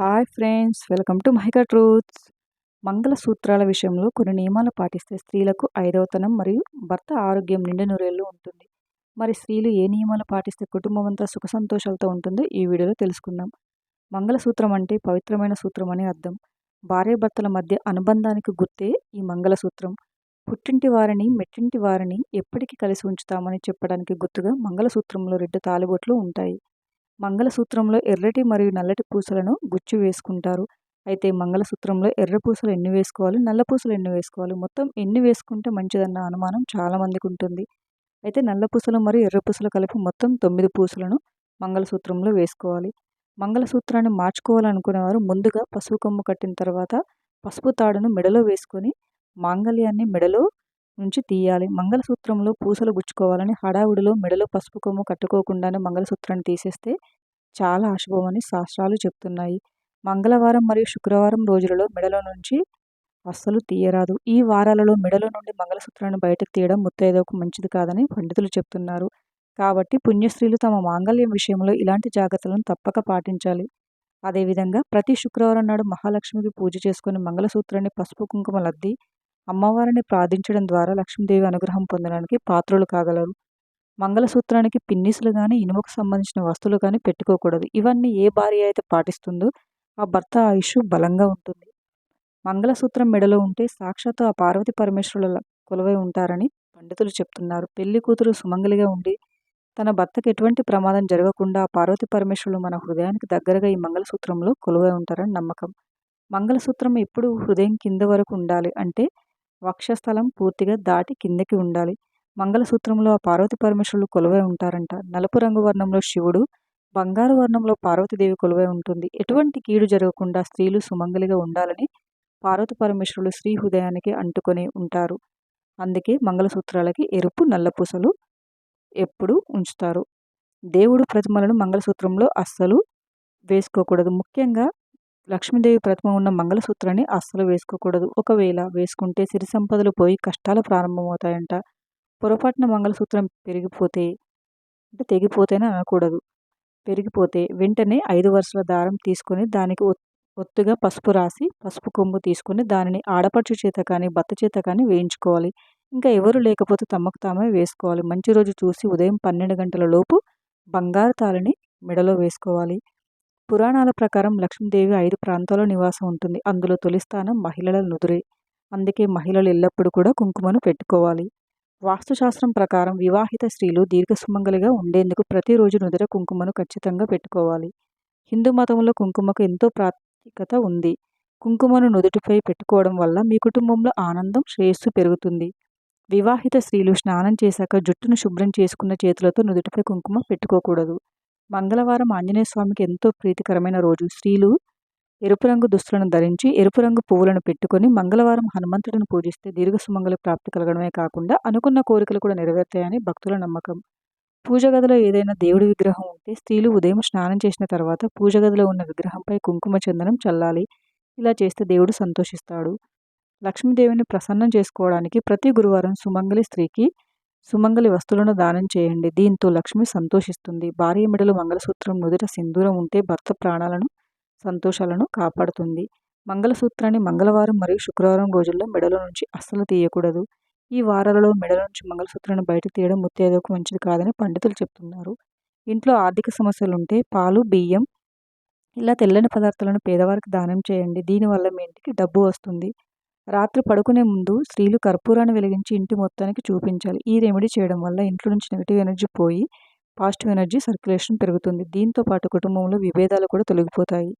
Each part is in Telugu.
Hi friends welcome to Mahika truths. మంగళసూత్రాల విషయంలో కొన్ని నియమాలు పాటిస్తే స్త్రీలకు ఐదవతనం మరియు భర్త ఆరోగ్యం నిండు నూరేళ్ళు ఉంటుంది. మరి స్త్రీలు ఏ నియమాలు పాటిస్తే కుటుంబం అంతా సుఖ సంతోషాలతో ఉంటుందో ఈ వీడియోలో తెలుసుకుందాం. మంగళసూత్రం అంటే పవిత్రమైన సూత్రం అని అర్థం. భార్యాభర్తల మధ్య అనుబంధానికి గుర్తే ఈ మంగళసూత్రం పుట్టింటి వారిని మెట్టింటి వారిని ఎప్పటికీ కలిసి ఉంచుతామని చెప్పడానికి గుర్తుగా మంగళసూత్రంలో రెండు తాలిబొట్లు ఉంటాయి. మంగళసూత్రంలో ఎర్రటి మరియు నల్లటి పూసలను గుచ్చి వేసుకుంటారు. అయితే మంగళసూత్రంలో ఎర్ర పూసలు ఎన్ని వేసుకోవాలి నల్ల పూసలు ఎన్ని వేసుకోవాలి? మొత్తం ఎన్ని వేసుకుంటే మంచిదన్న అనుమానం చాలామందికి ఉంటుంది. అయితే నల్ల పూసలు మరియు ఎర్ర పూసలు కలిపి మొత్తం తొమ్మిది పూసలను మంగళసూత్రంలో వేసుకోవాలి. మంగళసూత్రాన్ని మార్చుకోవాలనుకునేవారు ముందుగా పసుపు కొమ్ము కట్టిన తర్వాత పసుపు తాడును మెడలో వేసుకొని మాంగళ్యాన్ని మెడలో నుంచి తీయాలి. మంగళసూత్రంలో పూసలు గుచ్చుకోవాలని హడావుడిలో మెడలో పసుపు కొమ్ము కట్టుకోకుండానే మంగళసూత్రాన్ని తీసేస్తే చాలా అశుభమని శాస్త్రాలు చెప్తున్నాయి. మంగళవారం మరియు శుక్రవారం రోజులలో మెడలో నుంచి అస్సలు తీయరాదు. ఈ వారాలలో మెడలో నుండి మంగళసూత్రాన్ని బయటకు తీయడం ముత్తైదకు మంచిది కాదని పండితులు చెప్తున్నారు. కాబట్టి పుణ్యస్త్రీలు తమ మాంగళ్యం విషయంలో ఇలాంటి జాగ్రత్తలను తప్పక పాటించాలి. అదేవిధంగా ప్రతి శుక్రవారం నాడు మహాలక్ష్మికి పూజ చేసుకుని మంగళసూత్రాన్ని పసుపు కుంకుమ లద్ది అమ్మవారిని ప్రార్థించడం ద్వారా లక్ష్మీదేవి అనుగ్రహం పొందడానికి పాత్రలు కాగలరు. మంగళసూత్రానికి పిన్నిసులు కానీ ఇనుముకు సంబంధించిన వస్తువులు కానీ పెట్టుకోకూడదు. ఇవన్నీ ఏ భార్య అయితే పాటిస్తుందో ఆ భర్త ఆయుష్ బలంగా ఉంటుంది. మంగళసూత్రం మెడలో ఉంటే సాక్షాత్తు ఆ పార్వతి పరమేశ్వరుల కొలువై ఉంటారని పండితులు చెప్తున్నారు. పెళ్ళి కూతురు సుమంగలిగా ఉండి తన భర్తకు ఎటువంటి ప్రమాదం జరగకుండా ఆ పార్వతి పరమేశ్వరులు మన హృదయానికి దగ్గరగా ఈ మంగళసూత్రంలో కొలువై ఉంటారని నమ్మకం. మంగళసూత్రం ఎప్పుడు హృదయం కింద వరకు ఉండాలి అంటే వక్షస్థలం పూర్తిగా దాటి కిందకి ఉండాలి. మంగళసూత్రంలో ఆ పార్వతి పరమేశ్వరులు కొలువై ఉంటారంట. నలుపు రంగు వర్ణంలో శివుడు బంగారు వర్ణంలో పార్వతీదేవి కొలువై ఉంటుంది. ఎటువంటి కీడు జరగకుండా స్త్రీలు సుమంగలిగా ఉండాలని పార్వతి పరమేశ్వరులు శ్రీ హృదయానికి అంటుకొని ఉంటారు. అందుకే మంగళసూత్రాలకి ఎరుపు నల్లపూసలు ఎప్పుడు ఉంచుతారు. దేవుడు ప్రతిమలను మంగళసూత్రంలో అస్సలు వేసుకోకూడదు. ముఖ్యంగా లక్ష్మీదేవి ప్రతిమ ఉన్న మంగళసూత్రాన్ని అస్సలు వేసుకోకూడదు. ఒకవేళ వేసుకుంటే సిరి సంపదలు పోయి కష్టాలు ప్రారంభమవుతాయంట. పొరపాటున మంగళసూత్రం పెరిగిపోతే అంటే తెగిపోతేనే అనకూడదు. పెరిగిపోతే వెంటనే ఐదు వరుసల దారం తీసుకొని దానికి ఒత్తుగా పసుపు రాసి పసుపు కొమ్ము తీసుకొని దానిని ఆడపడుచు చేత కానీ భర్త చేత కానీ వేయించుకోవాలి. ఇంకా ఎవరు లేకపోతే తమకు తామే వేసుకోవాలి. మంచి రోజు చూసి ఉదయం పన్నెండు గంటల లోపు బంగారు తాళిని మెడలో వేసుకోవాలి. పురాణాల ప్రకారం లక్ష్మీదేవి ఐదు ప్రాంతాల్లో నివాసం ఉంటుంది. అందులో తొలి స్థానం మహిళల నుదురే. అందుకే మహిళలు ఎల్లప్పుడూ కూడా కుంకుమను పెట్టుకోవాలి. వాస్తుశాస్త్రం ప్రకారం వివాహిత స్త్రీలు దీర్ఘసుమంగలిగా ఉండేందుకు ప్రతిరోజు నుదుర కుంకుమను ఖచ్చితంగా పెట్టుకోవాలి. హిందూ మతంలో కుంకుమకు ఎంతో ప్రాముఖ్యత ఉంది. కుంకుమను నుదుటిపై పెట్టుకోవడం వల్ల మీ కుటుంబంలో ఆనందం శ్రేయస్సు పెరుగుతుంది. వివాహిత స్త్రీలు స్నానం చేశాక జుట్టును శుభ్రం చేసుకున్న చేతులతో నుదుటిపై కుంకుమ పెట్టుకోకూడదు. మంగళవారం ఆంజనేయ స్వామికి ఎంతో ప్రీతికరమైన రోజు. స్త్రీలు ఎరుపు రంగు దుస్తులను ధరించి ఎరుపు రంగు పువ్వులను పెట్టుకొని మంగళవారం హనుమంతుడిని పూజిస్తే దీర్ఘ సుమంగళ ప్రాప్తి కలగడమే కాకుండా అనుకున్న కోరికలు కూడా నెరవేర్తాయని భక్తుల నమ్మకం. పూజ గదిలో ఏదైనా దేవుడి విగ్రహం ఉంటే స్త్రీలు ఉదయం స్నానం చేసిన తర్వాత పూజ గదిలో ఉన్న విగ్రహంపై కుంకుమ చందనం చల్లాలి. ఇలా చేస్తే దేవుడు సంతోషిస్తాడు. లక్ష్మీదేవిని ప్రసన్నం చేసుకోవడానికి ప్రతి గురువారం సుమంగళి స్త్రీకి సుమంగలి వస్తువులను దానం చేయండి. దీంతో లక్ష్మి సంతోషిస్తుంది. భార్య మెడలు మంగళసూత్రం నుదుట సింధూరం ఉంటే భర్త ప్రాణాలను సంతోషాలను కాపాడుతుంది. మంగళసూత్రాన్ని మంగళవారం మరియు శుక్రవారం రోజుల్లో మెడల నుంచి అస్సలు తీయకూడదు. ఈ వారాలలో మెడల నుంచి మంగళసూత్రాన్ని బయట తీయడం ముత్తేదకు మంచిది కాదని పండితులు చెప్తున్నారు. ఇంట్లో ఆర్థిక సమస్యలు ఉంటే పాలు బియ్యం ఇలా తెల్లని పదార్థాలను పేదవారికి దానం చేయండి. దీనివల్ల మీ ఇంటికి డబ్బు వస్తుంది. రాత్రి పడుకునే ముందు స్త్రీలు కర్పూరాన్ని వెలిగించి ఇంటి మొత్తానికి చూపించాలి. ఈ రెమెడీ చేయడం వల్ల ఇంట్లో నుంచి నెగిటివ్ ఎనర్జీ పోయి పాజిటివ్ ఎనర్జీ సర్క్యులేషన్ పెరుగుతుంది. దీంతో పాటు కుటుంబంలో విభేదాలు కూడా తొలగిపోతాయి.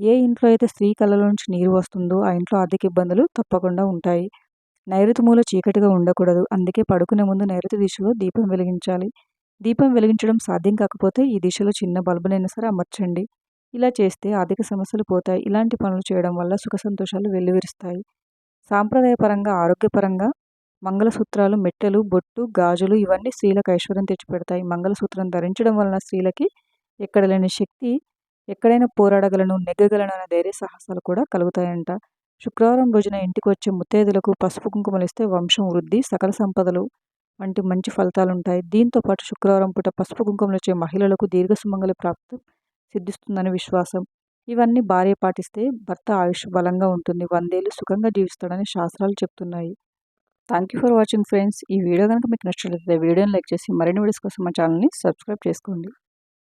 ఏ ఇంట్లో అయితే స్త్రీ కళ్ళ నుంచి నీరు వస్తుందో ఆ ఇంట్లో ఆర్థిక ఇబ్బందులు తప్పకుండా ఉంటాయి. నైరుతి మూల చీకటిగా ఉండకూడదు. అందుకే పడుకునే ముందు నైరుతి దిశలో దీపం వెలిగించాలి. దీపం వెలిగించడం సాధ్యం కాకపోతే ఈ దిశలో చిన్న బల్బునైనా సరే అమర్చండి. ఇలా చేస్తే ఆర్థిక సమస్యలు పోతాయి. ఇలాంటి పనులు చేయడం వల్ల సుఖ సంతోషాలు వెల్లువిరుస్తాయి. సాంప్రదాయపరంగా ఆరోగ్యపరంగా మంగళసూత్రాలు మెట్టెలు బొట్టు గాజులు ఇవన్నీ స్త్రీలకు ఐశ్వర్యం తెచ్చిపెడతాయి. మంగళసూత్రం ధరించడం వలన స్త్రీలకి ఎక్కడ లేని శక్తి ఎక్కడైనా పోరాడగలను నెగ్గగలను అనే ధైర్య సాహసాలు కూడా కలుగుతాయంట. శుక్రవారం రోజున ఇంటికి వచ్చే ముత్తైదులకు పసుపు కుంకుమలు ఇస్తే వంశం వృద్ధి సకల సంపదలు వంటి మంచి ఫలితాలు ఉంటాయి దీంతో పాటు శుక్రవారం పూట పసుపు కుంకుమలు వచ్చే మహిళలకు దీర్ఘ సుమంగళి ప్రాప్తం సిద్ధిస్తుందని విశ్వాసం. ఇవన్నీ భార్య పాటిస్తే భర్త ఆయుష్ బలంగా ఉంటుంది. వందేళ్ళు సుఖంగా జీవిస్తాడని శాస్త్రాలు చెప్తున్నాయి. Thank you for watching friends ఈ వీడియో కనుక మీకు నచ్చినట్లయితే వీడియోని లైక్ చేసి మరిన్ని వీడియోస్ కోసం మా ఛానల్ని సబ్స్క్రైబ్ చేసుకోండి.